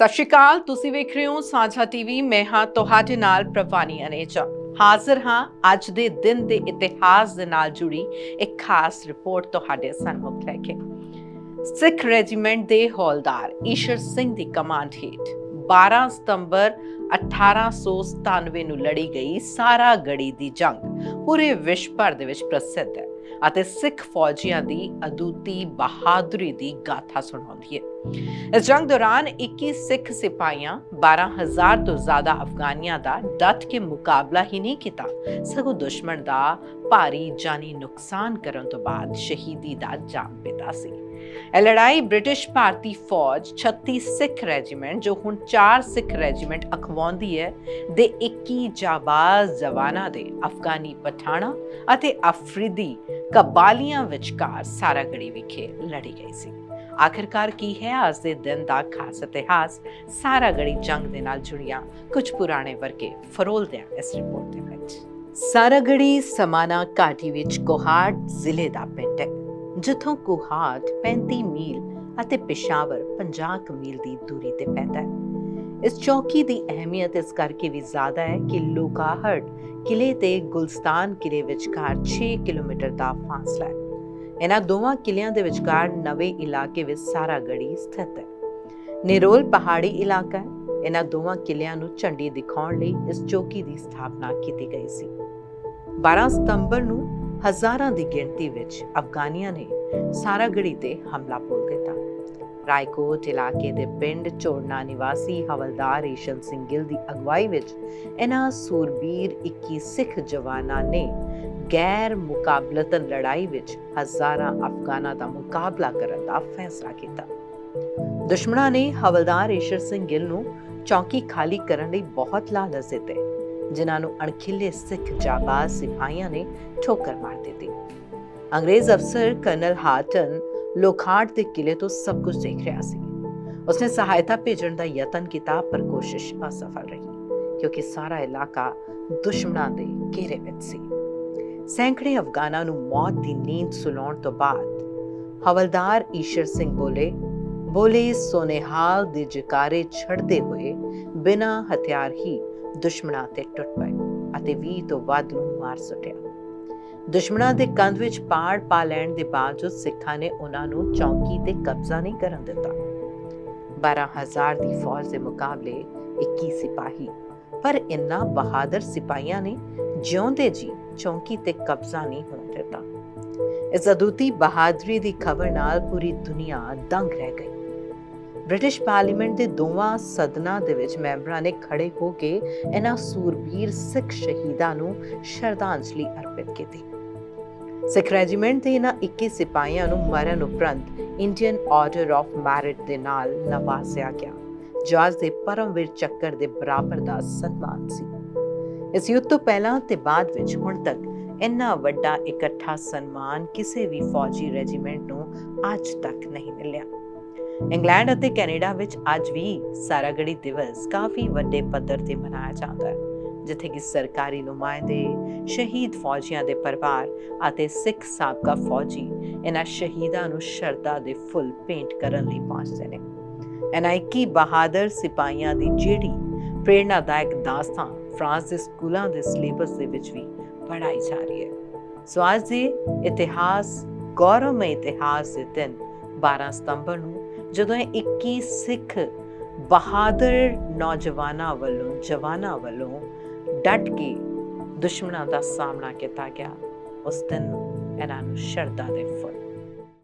ਸਤਿ ਸ਼੍ਰੀ ਅਕਾਲ, ਤੁਸੀਂ ਵੇਖ ਰਹੇ ਹੋ ਸਾਂਝਾ ਟੀਵੀ ਮੈਂ ਹਾਂ ਤੁਹਾਡੇ ਨਾਲ ਪ੍ਰਵਾਨੀ ਅਨੇਜਾ। ਹਾਜ਼ਰ ਹਾਂ ਅੱਜ ਦੇ ਦਿਨ ਦੇ ਇਤਿਹਾਸ ਦੇ ਨਾਲ ਜੁੜੀ ਇੱਕ ਖਾਸ ਰਿਪੋਰਟ ਤੁਹਾਡੇ ਸਾਹਮਣੇ ਲੈ ਕੇ। ਸਿੱਖ ਰੈਜੀਮੈਂਟ ਦੇ ਹੌਲਦਾਰ ਈਸ਼ਰ ਸਿੰਘ ਦੀ ਕਮਾਂਡ ਹੇਠ 12 ਸਤੰਬਰ 1897 ਨੂੰ ਲੜੀ ਗਈ ਸਾਰਾ ਗੜੀ ਦੀ ਜੰਗ, ਪੂਰੇ ਵਿਸ਼ਵ ਭਰ ਦੇ ਵਿੱਚ ਪ੍ਰਸਿੱਧ ਹੈ। ਅਤੇ ਸਿੱਖ ਫੌਜੀਆਂ ਦੀ ਅਦੁੱਤੀ ਬਹਾਦਰੀ ਦੀ ਗਾਥਾ ਸੁਣਾਉਂਦੀ ਹੈ। ਇਸ ਜੰਗ ਦੌਰਾਨ 21 ਸਿੱਖ ਸਿਪਾਹੀਆਂ 12000 ਤੋਂ ਜ਼ਿਆਦਾ ਅਫਗਾਨੀਆਂ ਦਾ ਡਟ ਕੇ ਮੁਕਾਬਲਾ ਹੀ ਨਹੀਂ ਕੀਤਾ। ਸਗੋਂ ਦੁਸ਼ਮਣ ਦਾ ਭਾਰੀ ਜਾਨੀ ਨੁਕਸਾਨ ਕਰਨ ਤੋਂ ਬਾਅਦ ਸ਼ਹੀਦੀ ਦਾ ਜਾਮ ਪਿਤਾ ਸੀ। ਇਹ ਲੜਾਈ ਬ੍ਰਿਟਿਸ਼ ਭਾਰਤੀ ਫੌਜ 36 ਸਿੱਖ ਰੈਜੀਮੈਂਟ, ਜੋ ਹੁਣ 4 ਸਿੱਖ ਰੈਜੀਮੈਂਟ ਅਖਵਾਉਂਦੀ ਹੈ, ਦੇ 21 ਜਾਬਾਜ਼ ਜਵਾਨਾਂ ਦੇ, ਅਫਗਾਨੀ ਪਠਾਣਾ ਅਤੇ ਅਫਰੀਦੀ ਕਬਾਲੀਆਂ ਵਿਚਕਾਰ ਸਾਰਾਗੜੀ ਵਿਖੇ ਲੜੀ ਗਈ ਸੀ। ਆਖਿਰਕਾਰ ਕੀ ਹੈ ਅੱਜ ਦੇ ਦਿਨ ਦਾ ਖਾਸ ਇਤਿਹਾਸ? ਸਾਰਾਗੜੀ ਜੰਗ ਦੇ ਨਾਲ ਜੁੜੀਆਂ ਕੁਝ ਪੁਰਾਣੇ ਵਰਕੇ ਫਰੋਲਦਿਆਂ ਆ ਇਸ ਰਿਪੋਰਟ ਦੇ ਵਿੱਚ। ਸਾਰਾਗੜੀ ਸਮਾਨਾ ਘਾਟੀ ਵਿੱਚ ਕੋਹਾਟ ਜ਼ਿਲ੍ਹੇ ਦਾ ਪਿੰਡ ਹੈ। ਜਿੱਥੋਂ ਕੋਹਾਟ 35 ਮੀਲ ਅਤੇ ਪਿਸ਼ਾਵਰ 50 ਮੀਲ ਦੀ ਦੂਰੀ ਤੇ ਪੈਂਦਾ ਹੈ। ਇਸ ਚੌਕੀ ਦੀ ਅਹਿਮੀਅਤ ਇਸ ਕਰਕੇ ਵੀ ਜ਼ਿਆਦਾ ਹੈ ਕਿ ਲੋਕਾਹਟ ਕਿਲੇ ਤੇ ਗੁਲਸਤਾਨ ਕਿਲੇ ਵਿਚਕਾਰ 6 ਕਿਲੋਮੀਟਰ ਦਾ ਫਾਸਲਾ ਹੈ। ਇਹਨਾਂ ਦੋਵਾਂ ਕਿਲਿਆਂ ਦੇ ਵਿਚਕਾਰ ਨਵੇਂ ਇਲਾਕੇ ਵਿੱਚ ਸਾਰਾ ਗੜੀ ਸਥਿਤ ਹੈ। ਨਿਰੋਲ ਪਹਾੜੀ ਇਲਾਕਾ ਹੈ। ਇਹਨਾਂ ਦੋਵਾਂ ਕਿਲਿਆਂ ਨੂੰ ਝੰਡੀ ਦਿਖਾਉਣ ਲਈ ਇਸ ਚੌਕੀ ਦੀ ਸਥਾਪਨਾ ਕੀਤੀ ਗਈ ਸੀ। 12 ਸਤੰਬਰ ਨੂੰ ਹਜ਼ਾਰਾਂ ਦੀ ਗਿਣਤੀ ਵਿੱਚ ਅਫਗਾਨੀਆਂ ਨੇ ਸਾਰਾਗੜੀ ਤੇ ਹਮਲਾ ਬੋਲ ਦਿੱਤਾ। ਰਾਏਕੋਟ ਇਲਾਕੇ ਦੇ ਪਿੰਡ ਚੋੜਨਾ ਨਿਵਾਸੀ ਹਵਲਦਾਰ ਈਸ਼ਨ ਸਿੰਘ ਗਿੱਲ ਦੀ ਅਗਵਾਈ ਵਿੱਚ ਇਹਨਾਂ ਸੂਰਬੀਰ 21 ਸਿੱਖ ਜਵਾਨਾਂ ਨੇ ਗੈਰ ਮੁਕਾਬਲਤਨ ਲੜਾਈ ਵਿੱਚ ਹਜ਼ਾਰਾਂ ਅਫਗਾਨਾਂ ਦਾ ਮੁਕਾਬਲਾ ਕਰਨ ਦਾ ਫੈਸਲਾ ਕੀਤਾ। ਦੁਸ਼ਮਣਾਂ ਨੇ ਹਵਲਦਾਰ ਈਸ਼ਰ ਸਿੰਘ ਗਿੱਲ ਨੂੰ ਚੌਕੀ ਖਾਲੀ ਕਰਨ ਲਈ ਬਹੁਤ ਲਾਲਚ ਦਿੱਤੇ। ਜਿਨ੍ਹਾਂ ਨੂੰ ਅਣਖਿੱਲੇ ਸਿੱਖ ਜਾਬਾਜ਼ ਸਿਪਾਹੀਆਂ ਨੇ ਠੋਕਰ ਮਾਰ ਦਿੱਤੀ। ਅੰਗਰੇਜ਼ ਅਫਸਰ ਕਰਨਲ ਹਾਟਨ ਲੋਖਾਟ ਦੇ ਕਿਲੇ ਤੋਂ ਸਭ ਕੁਝ ਦੇਖ ਰਿਹਾ ਸੀ। ਉਸਨੇ ਸਹਾਇਤਾ ਭੇਜਣ ਦਾ ਯਤਨ ਕੀਤਾ, ਪਰ ਕੋਸ਼ਿਸ਼ ਅਸਫਲ ਰਹੀ, ਕਿਉਂਕਿ ਸਾਰਾ ਇਲਾਕਾ ਦੁਸ਼ਮਣਾਂ ਦੇ ਘੇਰੇ ਵਿੱਚ ਸੀ। ਸੈਂਕੜੇ ਅਫਗਾਨਾਂ ਨੂੰ ਮੌਤ ਦੀ ਨੀਂਦ ਸੁਲਾਉਣ ਤੋਂ ਬਾਅਦ ਹਵਲਦਾਰ ਈਸ਼ਰ ਸਿੰਘ ਬੋਲੇ ਬੋਲੇ, ਸੋਨੇਹਾਲ ਦੇ ਜਕਾਰੇ ਛੱਡਦੇ ਹੋਏ ਬਿਨਾਂ ਹਥਿਆਰ ਹੀ ਦੁਸ਼ਮਣਾਂ ਤੇ ਟੁੱਟ ਪਏ ਅਤੇ 20 ਤੋਂ ਵੱਧ ਨੂੰ ਮਾਰ ਸੁੱਟਿਆ। ਦੁਸ਼ਮਣਾਂ ਦੇ ਕੰਧ ਵਿੱਚ ਪਾੜ ਪਾ ਲੈਣ ਦੇ ਬਾਵਜੂਦ ਸਿੱਖਾਂ ਨੇ ਉਹਨਾਂ ਨੂੰ ਚੌਂਕੀ ਤੇ ਕਬਜ਼ਾ ਨਹੀਂ ਕਰਨ ਦਿੱਤਾ। 12000 ਦੀ ਫੌਜ ਦੇ ਮੁਕਾਬਲੇ 21 ਸਿਪਾਹੀ, ਪਰ ਇੰਨਾ ਬਹਾਦਰ ਸਿਪਾਹੀਆਂ ਨੇ ਜਿਉਂਦੇ ਜੀ ਚੌਂਕੀ ਤੇ ਕਬਜ਼ਾ ਨਹੀਂ ਹੋਣ ਦਿੱਤਾ। ਇਸ ਅਦੁੱਤੀ ਬਹਾਦਰੀ ਦੀ ਖਬਰ ਨਾਲ ਪੂਰੀ ਦੁਨੀਆ ਦੰਗ ਰਹਿ ਗਈ। ਬ੍ਰਿਟਿਸ਼ ਪਾਰਲੀਮੈਂਟ ਦੇ ਦੋਵਾਂ ਸਦਨਾਂ ਦੇ ਵਿੱਚ ਮੈਂਬਰਾਂ ਨੇ ਖੜੇ ਹੋ ਕੇ ਇਹਨਾਂ ਸੂਰਬੀਰ ਸਿੱਖ ਸ਼ਹੀਦਾਂ ਨੂੰ ਸ਼ਰਧਾਂਜਲੀ ਅਰਪਿਤ ਕੀਤੀ। ਸਿੱਖ ਰੈਜੀਮੈਂਟ ਦੇ ਇਹਨਾਂ 21 ਸਿਪਾਹੀਆਂ ਨੂੰ ਮਰਨ ਉਪਰੰਤ ਇੰਡੀਅਨ ਆਰਡਰ ਆਫ ਮੈਰਿਟ ਦੇ ਨਾਲ ਨਵਾਜ਼ਿਆ ਗਿਆ ਜੋ ਦੇ ਪਰਮਵੀਰ ਚੱਕਰ ਦੇ ਬਰਾਬਰ ਦਾ ਸਨਮਾਨ ਸੀ। ਇਸ ਯੁੱਧ ਤੋਂ ਪਹਿਲਾਂ ਤੇ ਬਾਅਦ ਵਿੱਚ ਹੁਣ ਤੱਕ ਇੰਨਾ ਵੱਡਾ ਇਕੱਠਾ ਸਨਮਾਨ ਕਿਸੇ ਵੀ ਫੌਜੀ ਰੈਜੀਮੈਂਟ ਨੂੰ ਅੱਜ ਤੱਕ ਨਹੀਂ ਮਿਲਿਆ। ਇੰਗਲੈਂਡ ਅਤੇ ਕੈਨੇਡਾ ਵਿੱਚ ਅੱਜ ਵੀ ਸਾਰਾਗੜੀ ਦਿਵਸ ਕਾਫੀ ਵੱਡੇ ਪੱਧਰ ਤੇ ਮਨਾਇਆ ਜਾਂਦਾ ਹੈ, ਜਿੱਥੇ ਕਿ ਸਰਕਾਰੀ ਨੁਮਾਇੰਦੇ, ਸ਼ਹੀਦ ਫੌਜੀਆਂ ਦੇ ਪਰਿਵਾਰ ਅਤੇ ਸਿੱਖ ਸਾਬਕਾ ਫੌਜੀ ਇਹਨਾਂ ਸ਼ਹੀਦਾਂ ਨੂੰ ਸ਼ਰਧਾ ਦੇ ਫੁੱਲ ਪੇਂਟ ਕਰਨ ਲਈ ਪਹੁੰਚਦੇ ਨੇ। ਇਹਨਾਂ 21 ਬਹਾਦਰ ਸਿਪਾਹੀਆਂ ਦੀ ਜਿਹੜੀ ਪ੍ਰੇਰਣਾਦਾਇਕ ਦਾਸਤਾਨ ਫਰਾਂਸ ਦੇ ਸਕੂਲਾਂ ਦੇ ਸਿਲੇਬਸ ਦੇ ਵਿੱਚ ਵੀ ਪੜਾਈ ਜਾ ਰਹੀ ਹੈ। ਸੋ ਅੱਜ ਦੇ ਇਤਿਹਾਸ, ਗੌਰਵਮਈ ਇਤਿਹਾਸ ਦੇ ਦਿਨ 12 ਸਤੰਬਰ ਨੂੰ ਜਦੋਂ ਇਹ 21 ਸਿੱਖ ਬਹਾਦਰ ਨੌਜਵਾਨਾਂ ਵੱਲੋਂ, ਜਵਾਨਾਂ ਵੱਲੋਂ ਡਟ ਕੇ ਦੁਸ਼ਮਣਾਂ ਦਾ ਸਾਹਮਣਾ ਕੀਤਾ ਗਿਆ, ਉਸ ਦਿਨ ਇਹਨਾਂ ਨੂੰ ਸ਼ਰਧਾ ਦੇ ਫੁੱਲ